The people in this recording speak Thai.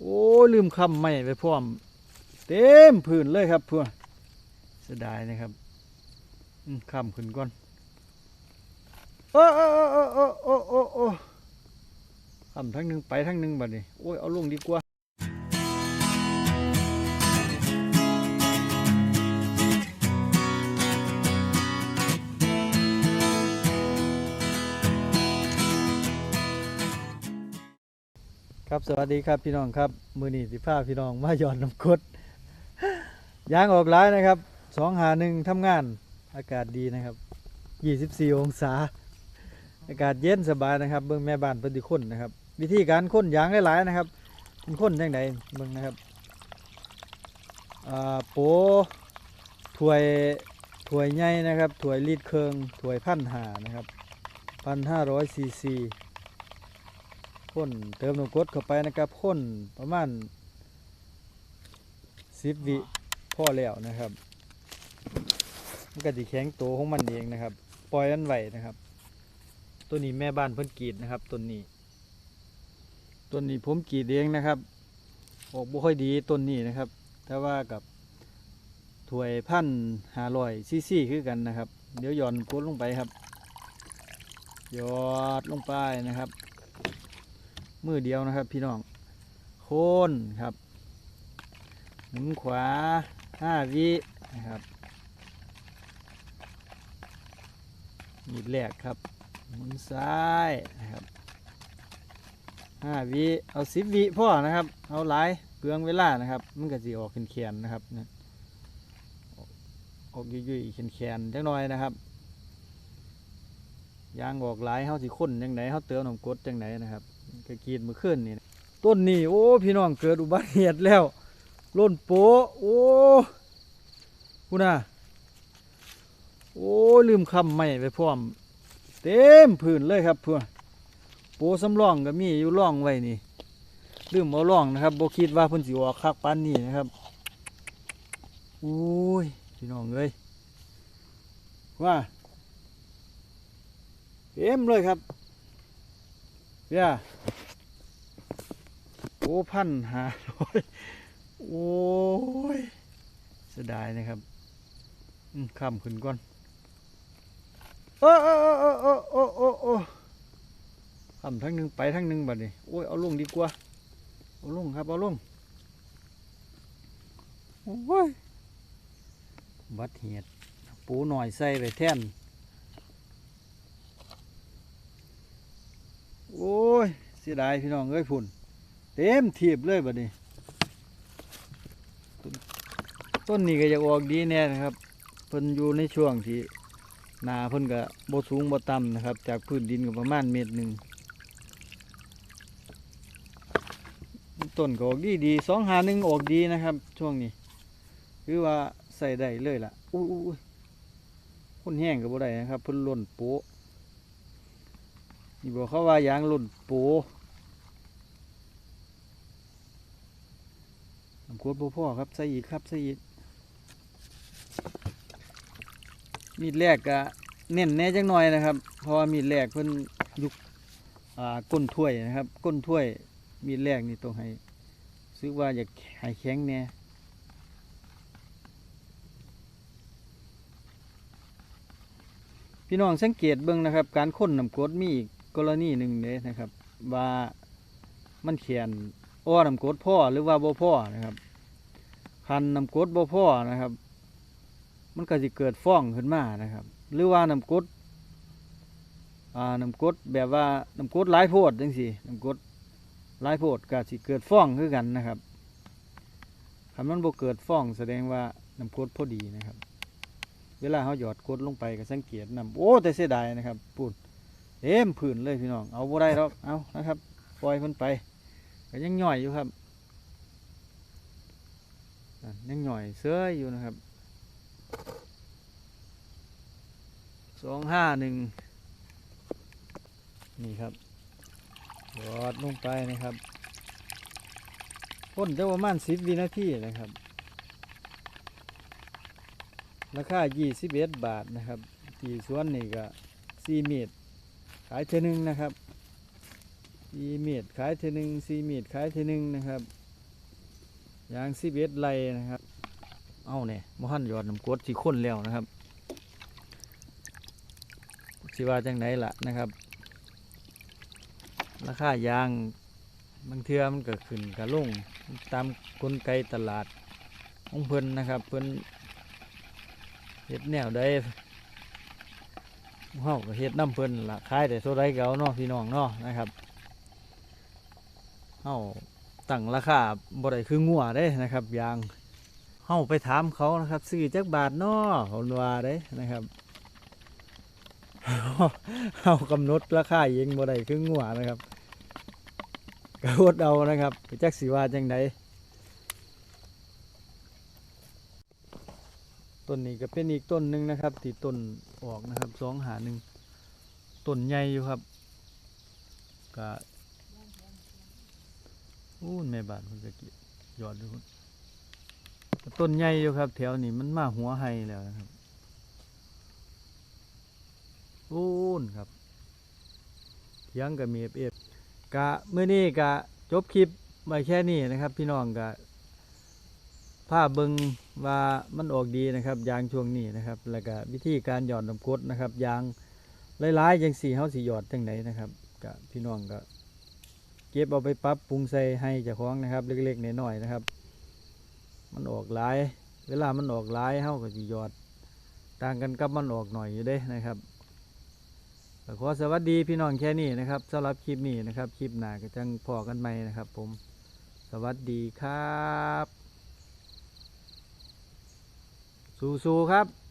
โอ้ลืมคำไม่ไปพร้อม เต็มพื้นเลยครับเพื่อนเสียดายนะครับอืมคำขึ้นก่อนโอ้โอ้โอ้โอ้โอ้โอ้โอ้คำทั้งหนึ่งไปทั้งหนึ่งบัดนี้โอ้ยเอาลงดีกว่า ครับสวัสดีครับพี่น้องครับ มือนีสิพาพี่น้องมาหย่อนน้ำกดยางออกหลายนะครับสองหาหนึ่งทำงาน อากาศดีนะครับยี่สิบสี่องศา อากาศเย็นสบายนะครับ เบื้องแม่บ้านปฏิคนนะครับ วิธีการค้นยางหลายๆนะครับเป็นค้นยังไงเบื้องนะครับโปถ้วยถวยใหญ่นะครับถวยลีดเครืองถวยพันหานะครับพันห้าร้อยซีซี พ่นเติมน้ำกรดเข้าไปนะครับพ่นประมาณสิบวิพ่อแล้วนะครับมันก็จะแข็งตัวของมันเองนะครับ ปล่อยมันไหวนะครับ ตัวนี้แม่บ้านเพิ่นกรีดนะครับต้นนี้ต้นนี้ผมกรีดเองนะครับ ออกบ่ค่อยดีต้นนี้นะครับ แต่ว่ากับถวยพันหาลอยซีซีคือกันนะครับ เดี๋ยวหย่อนกดลงไปครับหยอดลงไปนะครับ มือเดียวนะครับพี่น้อง โคนครับหมุนขวาห้าวินะครับมีดแรกครับหมุนซ้ายนะครับห้าวิเอาสิบวิพ่อนะครับ เอาหลายเปลืองเวลานะครับ มันก็จะออกแขนๆนะครับนะออกออกยุ่ยๆแขนๆจังหน่อยนะครับยางออกหลายเฮาสิข้นจังไหนเฮาเติมน้ำกดจังไหนนะครับ ก็กรีดมื่อคืนนี่ต้นนี้โอ้พี่น้องเกิดอุบัติเหตุแล้วล้นโปะโอ้คุณน่ะโอ้ลืมคำไม่ไปพร้อม เต็มพื้นเลยครับเพื่อนโปะสำรองก็มีอยู่ร่องไว้นี่ลืมเอาร่องนะครับบ่คิดว่าพิ่นสิออกคักปานนี้นะครับโอ้ยพี่น้องเอ้ยว่าเต็มเลยครับเบีย โอ้พันหาร้อยโอ้ยเสียดายนะครับข้ามขึ้นก่อนโอ้โอ้โอ้โอ้โอ้โอ้โอ้ข้ามทั้งหนึ่งไปทั้งหนึ่งบัดนี้โอ้ยเอาลงดีกว่าเอาลงครับเอาลงโอ้ยบัดเหตุปูหน่อยใส่ไปแท่นโอ้ยเสียดายพี่น้องเอ้ยพุ่น เต็มทีบเลยบัดนี้ ต้นนี้ก็อยากออกดีแน่นะครับเพิ่นอยู่ในช่วงที่นาเพิ่นก็บ่สูงบ่ต่ำนะครับ จากพื้นดินก็ประมาณเมตรหนึ่งต้นก็ออกดีดีสองหาหนึ่งออกดีนะครับ ช่วงนี้คือว่าใส่ได้เลยล่ะอุ้ยพ่นแห้งก็บ่ได้นะครับเพิ่นหล่นโป๊นี่บอกเขาว่ายางหล่นโป น้ำขวดบ่พ่อครับใส่อีกครับใส่อีกมีดแรกก็เน้นแน่จังหน่อยนะครับ เพราะว่ามีดแรกเพิ่นยุคอ่าก้นถ้วยนะครับ ก้นถ้วยมีดแรกนี่ต้องให้ซื้อว่าอยากให้แข็งแน่พี่น้องสังเกตเบิ่งนะครับ การค้นน้ำกรดมีอีกกรณีหนึ่งเลยนะครับ ว่ามันเขียนอ้อน้ำกรดพ่อหรือว่าบ่พ่อนะครับ คันน้ำกดบ่พ่อนะครับ มันก็จะเกิดฟ้องขึ้นมานะครับ หรือว่าน้ำกดอ่าน้ำกดแบบว่าน้ำกดหลายโพดจังซี่น้ำกดหลายโพดก็สิเกิดฟ้องคือกันนะครับคันมันบ่เกิดฟ้องแสดงว่าน้ำกดพอดีนะครับ เวลาเขาหยอดกดลงไปก็สังเกตนำโอ้แต่เสียดายนะครับปูนเต็มผื่นเลยพี่น้องเอาบ่ได้หรอกเอานะครับ ปล่อยมันไปก็ยังย่อยอยู่ครับ ยังย่อยเสื้ออยู่นะครับสองห้าหนึ่งนี่ครับหยอดลงไปนะครับพ่นจะประมาณสิบวินาทีนะครับ ราคา21บเอ็ดบาทนะครับที่สวนนี่ก็4เมตรขายเทนึงนะครับ4เมตรขายเทนึง4เมตรขายเทนึงนะครับ ยางสิบเอ็ดไรนะครับ เอาเนี่ยมหันหยอดน้ำกดสีข้นแล้วนะครับสิว่าจังไหนล่ะนะครับ ราคายางบางเทือมันก็ขึ้นกระลุ่งตามกลไกตลาดของเพิ่นนะครับ เพิ่นเฮ็ดแนวใดเฮาก็เฮ็ดน้ำเพิ่นนั่นล่ะขายแต่เท่าไรก็เอาเนาะพี่น้องเนาะนะครับเฮา ตั้งราคาบ่ได้คืองัวเด้นะครับยางเฮาไปถามเขานะครับซื้อจักบาทนาะเขาว่าเด้นะครับเฮากำหนดราคาเองบ่ได้คืองัวนะครับก็อดเอานะครับจักสิว่าจังไดต้นนี้ก็เป็นอีกต้นหนึ่งนะครับที่ต้นออกนะครับสองหาหนึ่งต้นใหญ่อยู่ครับก็ อู้แม่บาทมันจะกี่ยอดดูพุ่นต้นใหญ่อยู่ครับ แถวนี้มันมาหัวไฮแล้วนะครับอูนครับเถียงกับมีเอฟเอฟกะเมื่อนี้กะจบคลิปไว้แค่นี้นะครับ พี่น้องกะภาพเบิงว่ามันออกดีนะครับ ยางช่วงนี้นะครับ แล้วก็วิธีการหยอดน้ำกดนะครับ ยางหลายๆย่างสี่เฮาสีหยอดจังไหนนะครับกะพี่น้องก็ เก็บเอาไปปรับปรุงใส่ให้เจ้าของนะครับ เล็กๆน้อยๆนะครับ มันออกหลาย เวลามันออกหลายเฮาก็สิหยอด ต่างกันกับมันออกหน่อยอยู่เด้นะครับขอสวัสดีพี่น้องแค่นี้นะครับสำหรับคลิปนี้นะครับ คลิปหน้าก็จังพอกันใหม่นะครับ ผม สวัสดีครับ สู้ๆครับ